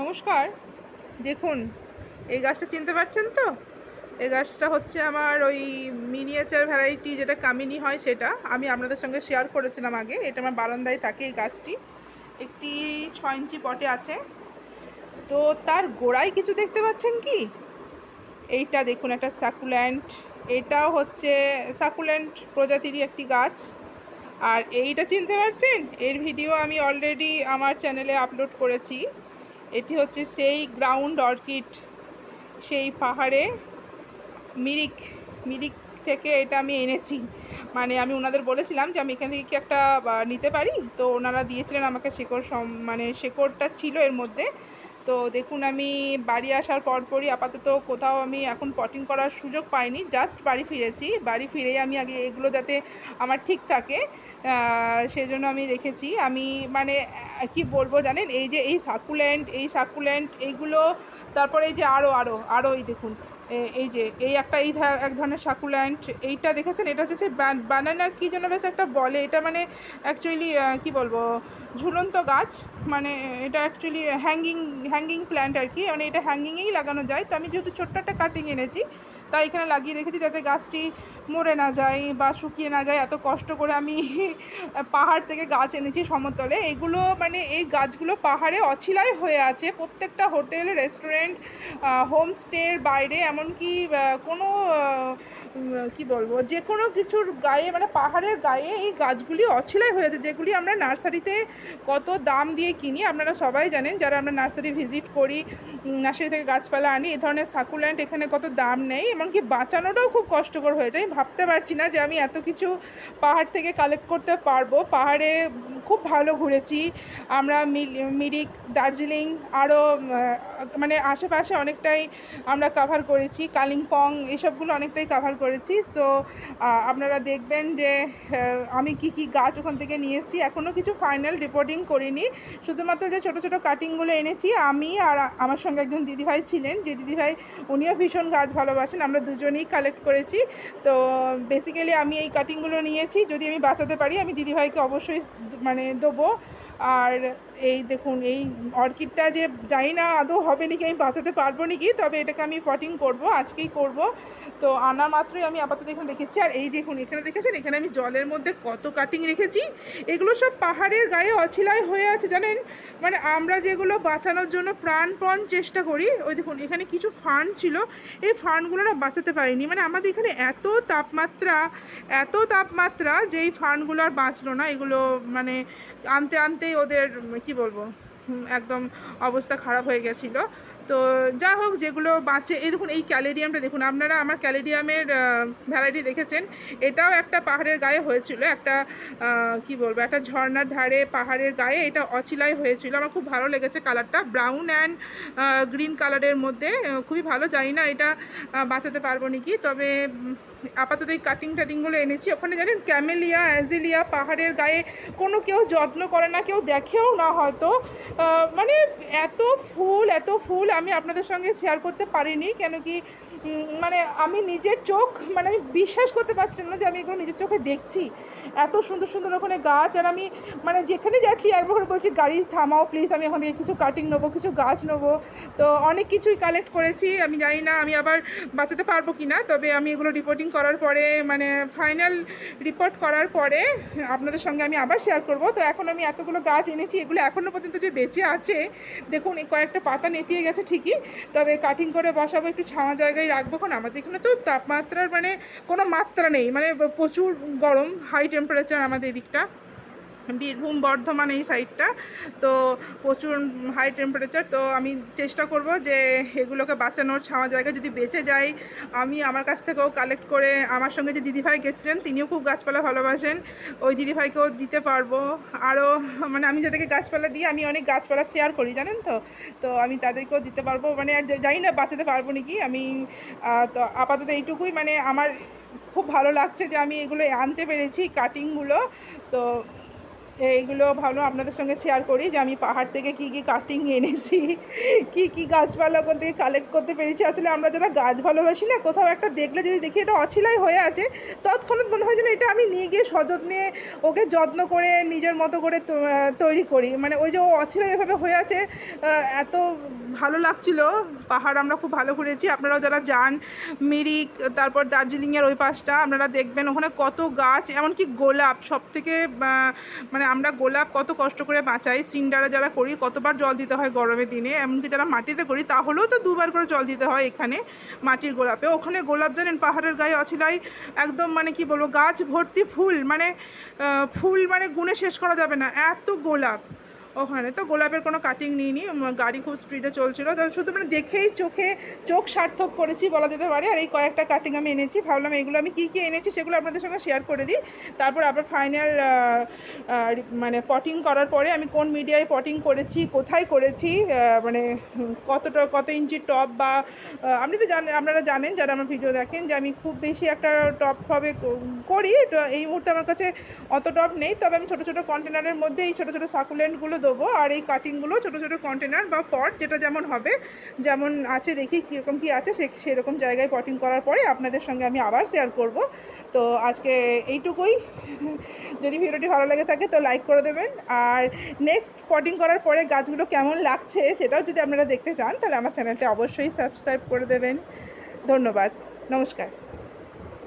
নমস্কার। দেখুন, এই গাছটা চিনতে পারছেন তো? এই গাছটা হচ্ছে আমার ওই মিনিয়েচার ভ্যারাইটি যেটা কামিনী হয় সেটা। আমি আপনাদের সঙ্গে শেয়ার করেছিলাম আগে। এটা আমার বারান্দায় থাকে এই গাছটি। একটি ছ ইঞ্চি পটে আছে। তো তার গোড়ায় কিছু দেখতে পাচ্ছেন কি? এইটা দেখুন, একটা সাকুল্যান্ট এটাও হচ্ছে সাকুল্যান্ট প্রজাতিরই একটি গাছ। আর এইটা চিনতে পারছেন? এর ভিডিও আমি অলরেডি আমার চ্যানেলে আপলোড করেছি। এটি হচ্ছে সেই গ্রাউন্ড অর্কিড সেই পাহাড়ে মিরিক মিরিক থেকে এটা আমি এনেছি। মানে আমি ওনাদের বলেছিলাম যে আমি এখান থেকে কি একটা নিতে পারি? তো ওনারা দিয়েছিলেন আমাকে শেকড় মানে শেকড়টা ছিল এর মধ্যে। তো দেখুন, আমি বাড়ি আসার পরপরই আপাতত কোথাও আমি এখন পটিং করার সুযোগ পাইনি জাস্ট বাড়ি ফিরেছি। বাড়ি ফিরেই আমি আগে এগুলো যাতে আমার ঠিক থাকে সেজন্য আমি রেখেছি। আমি মানে কি বলব জানেন, এই যে এই সাকুল্যান্ট এই সাকুল্যান্ট এইগুলো, তারপরে এই যে আরও আরও আরও এই দেখুন এই যে, এই একটা, এই এক ধরনের সাকুল্যান্ট এইটা দেখেছেন? এটা হচ্ছে বানানা কি যেন বেশ একটা বলে, এটা মানে অ্যাকচুয়ালি কি বলব, ঝুলন্ত গাছ। মানে এটা অ্যাকচুয়ালি হ্যাঙ্গিং হ্যাঙ্গিং প্ল্যান্ট আর কি মানে এটা হ্যাঙ্গিংয়েই লাগানো যায়। তো আমি যেহেতু ছোট্ট একটা কাটিং এনেছি, তাই এখানে লাগিয়ে রেখেছি যাতে গাছটি মরে না যায় বা শুকিয়ে না যায়। এত কষ্ট করে আমি পাহাড় থেকে গাছ এনেছি সমতলে। এগুলো মানে এই গাছগুলো পাহাড়ে অছিলাই হয়ে আছে। প্রত্যেকটা হোটেল, রেস্টুরেন্ট হোমস্টের বাইরে, এমনকি কোনো কি বলব যে কোনো কিছুর গায়ে মানে পাহাড়ের গায়ে এই গাছগুলি অছিলাই হয়েছে, যেগুলি আমরা নার্সারিতে কত দাম দিয়ে কিনি। আপনারা সবাই জানেন, যারা আমরা নার্সারি ভিজিট করি নার্সারি থেকে গাছপালা আনি, এই ধরনের সাকুল্যান্ট এখানে কত দাম নেই, এমনকি বাঁচানোটাও খুব কষ্টকর হয়ে যায় আমি ভাবতে পারছি না যে আমি এত কিছু পাহাড় থেকে কালেক্ট করতে পারব। পাহাড়ে খুব ভালো ঘুরেছি। আমরা মিরিক, দার্জিলিং আরও মানে আশেপাশে অনেকটাই আমরা কাভার করেছি। কালিম্পং এসবগুলো অনেকটাই কাভার করেছি। সো আপনারা দেখবেন যে আমি কি কি গাছ ওখান থেকে নিয়ে এসেছি। এখনও কিছু ফাইনাল রিপোর্টিং করিনি। শুধুমাত্র যে ছোটো ছোটো কাটিংগুলো এনেছি, আমি আর আমার সঙ্গে একজন দিদিভাই ছিলেন। যে দিদিভাই, উনিও ভীষণ গাছ ভালোবাসেন। আমরা দুজনেই কালেক্ট করেছি। তো বেসিক্যালি আমি এই কাটিংগুলো নিয়েছি। যদি আমি বাঁচাতে পারি, আমি দিদিভাইকে অবশ্যই মানে দেবো। আর এই দেখুন, এই অর্কিডটা যে জানি না আদৌ হবে নাকি, আমি বাঁচাতে পারব নাকি, তবে এটাকে আমি পটিং করব, আজকেই করব। তো আনা মাত্রই আমি আপাতত এখানে রেখেছি। আর এই দেখুন, এখানে দেখেছেন, এখানে আমি জলের মধ্যে কত কাটিং রেখেছি। এগুলো সব পাহাড়ের গায়ে অছিলায় হয়ে আছে, জানেন? মানে আমরা যেগুলো বাঁচানোর জন্য প্রাণপণ চেষ্টা করি, ওই দেখুন, এখানে কিছু ফান্ড ছিল। এই ফান্ডগুলো না বাঁচাতে পারিনি। মানে আমাদের এখানে এত তাপমাত্রা এত তাপমাত্রা যে এই ফান্ডগুলো আর বাঁচলো না। এগুলো মানে আনতে আনতেই ওদের কি বলব একদম অবস্থা খারাপ হয়ে গেছিল। তো যা হোক, যেগুলো বাঁচে, এই দেখুন, এই ক্যালেডিয়ামটা দেখুন, আপনারা আমার ক্যালেডিয়ামের ভ্যারাইটি দেখেছেন, এটাও একটা পাহাড়ের গায়ে হয়েছিল, একটা কি বলব, একটা ঝর্নার ধারে পাহাড়ের গায়ে, এটা অচিলাই হয়েছিল, আমার খুব ভালো লেগেছে কালারটা, ব্রাউন অ্যান্ড গ্রিন কালারের মধ্যে খুবই ভালো, জানি না এটা বাঁচাতে পারব নাকি, তবে আপাতত এই কাটিং টাটিংগুলো এনেছি। ওখানে জানেন ক্যামেলিয়া অ্যাজিলিয়া পাহাড়ের গায়ে কোনো কেউ যত্ন করে না, কেউ দেখেও না হয়তো। মানে এত ফুল এত ফুল আমি আপনাদের সঙ্গে শেয়ার করতে পারিনি, কেন কি মানে আমি নিজের চোখ মানে আমি বিশ্বাস করতে পারছিলাম না যে আমি এগুলো নিজের চোখে দেখছি। এত সুন্দর সুন্দর ওখানে গাছ, আর আমি মানে যেখানে যাচ্ছি, একবার বলছি, গাড়ি থামাও প্লিজ আমি ওখান থেকে কিছু কাটিং নেব, কিছু গাছ নেব। তো অনেক কিছুই কালেক্ট করেছি, আমি জানি না আমি আবার বাঁচাতে পারব কি না তবে আমি এগুলো রিপোর্টিং করার পরে মানে ফাইনাল রিপোর্ট করার পরে আপনাদের সঙ্গে আমি আবার শেয়ার করব। তো এখন আমি এতগুলো গাছ এনেছি, এগুলো এখনও পর্যন্ত যে বেঁচে আছে, দেখুন কয়েকটা পাতা নেতিয়ে গেছে ঠিকই, তবে কাটিং করে বসাবো, একটু ছাওয়া জায়গায় রাখব। কারণ আমাদের এখানে তো তাপমাত্রার মানে কোনো মাত্রা নেই মানে প্রচুর গরম হাই টেম্পারেচার আমাদের এদিকটা। বীরভূম, বর্ধমান এই সাইডটা তো প্রচুর হাই টেম্পারেচার তো আমি চেষ্টা করব যে এগুলোকে বাঁচানোর, ছাওয়া জায়গা যদি বেঁচে যায়, আমি আমার কাছ থেকেও কালেক্ট করে আমার সঙ্গে যে দিদিভাই গেছিলেন, তিনিও খুব গাছপালা ভালোবাসেন, ওই দিদিভাইকেও দিতে পারব। আরও মানে আমি যাদেরকে গাছপালা দিই, আমি অনেক গাছপালা শেয়ার করি, জানেন তো? তো আমি তাদেরকেও দিতে পারব। মানে জানি না বাঁচাতে পারব নাকি? আমি তো আপাতত এইটুকুই। মানে আমার খুব ভালো লাগছে যে আমি এগুলো আনতে পেরেছি কাটিংগুলো তো এইগুলো ভালো আপনাদের সঙ্গে শেয়ার করি যে আমি পাহাড় থেকে কি কি কাটিং এনেছি, কি কি গাছপালা ওখান থেকে কালেক্ট করতে পেরেছি। আসলে আমরা যারা গাছ ভালোবাসি না, কোথাও একটা দেখলে যদি দেখি এটা অছিলাই হয়ে আছে, তৎক্ষণাৎ মনে হয় যেন এটা আমি নিয়ে গিয়ে সযত্নে ওকে যত্ন করে, নিজের মতো করে তৈরি করি। মানে ওই যে ও অছিলাই এভাবে হয়ে আছে এত ভালো লাগছিল। পাহাড় আমরা খুব ভালো ঘুরেছি। আপনারাও যারা যান, মিরিক, তারপর দার্জিলিংয়ের ওই পাশটা, আপনারা দেখবেন ওখানে কত গাছ, এমনকি গোলাপ সব থেকে মানে আমরা গোলাপ কত কষ্ট করে বাঁচাই, সিন্ডারা যারা করি কতবার জল দিতে হয় গরমের দিনে, এমনকি যারা মাটিতে করি তাহলেও তো দুবার করে জল দিতে হয় এখানে মাটির গোলাপে। ওখানে গোলাপ জানেন, পাহাড়ের গায়ে অছিলাই একদম মানে কি বলব, গাছ ভর্তি ফুল মানে ফুল মানে গুণে শেষ করা যাবে না, এত গোলাপ। ওখানে। তো গোলাপের কোনো কাটিং নিইনি গাড়ি খুব স্পিডে চলছিল। তো শুধু মানে দেখেই চোখে, চোখ সার্থক করেছি বলা যেতে পারে। আর এই কয়েকটা কাটিং আমি এনেছি। ভাবলাম এগুলো আমি কী কী এনেছি সেগুলো আপনাদের সঙ্গে শেয়ার করে দিই। তারপর আবার ফাইনাল মানে পটিং করার পরে আমি কোন মিডিয়ায় পটিং করেছি, কোথায় করেছি মানে কতটা, কত ইঞ্চি টপ বা আপনি তো জানেন আপনারা জানেন, যারা আমার ভিডিও দেখেন, যে আমি খুব বেশি একটা টপ ফবে করি। এই মুহূর্তে আমার কাছে অত টপ নেই। তবে আমি ছোটো ছোটো কন্টেনারের মধ্যে এই ছোটো ছোটো সাকুলেন্টগুলো দেবো আর এই কাটিংগুলো ছোটো ছোটো কন্টেনার বা পট যেটা যেমন হবে, যেমন আছে দেখি কীরকম কী আছে, সে সেরকম জায়গায় পটিং করার পরে আপনাদের সঙ্গে আমি আবার শেয়ার করব। তো আজকে এইটুকুই। যদি ভিডিওটি ভালো লাগে থাকে তো লাইক করে দেবেন। আর নেক্সট পটিং করার পরে গাছগুলো কেমন লাগছে সেটাও যদি আপনারা দেখতে চান, তাহলে আমার চ্যানেলটা অবশ্যই সাবস্ক্রাইব করে দেবেন। ধন্যবাদ। নমস্কার।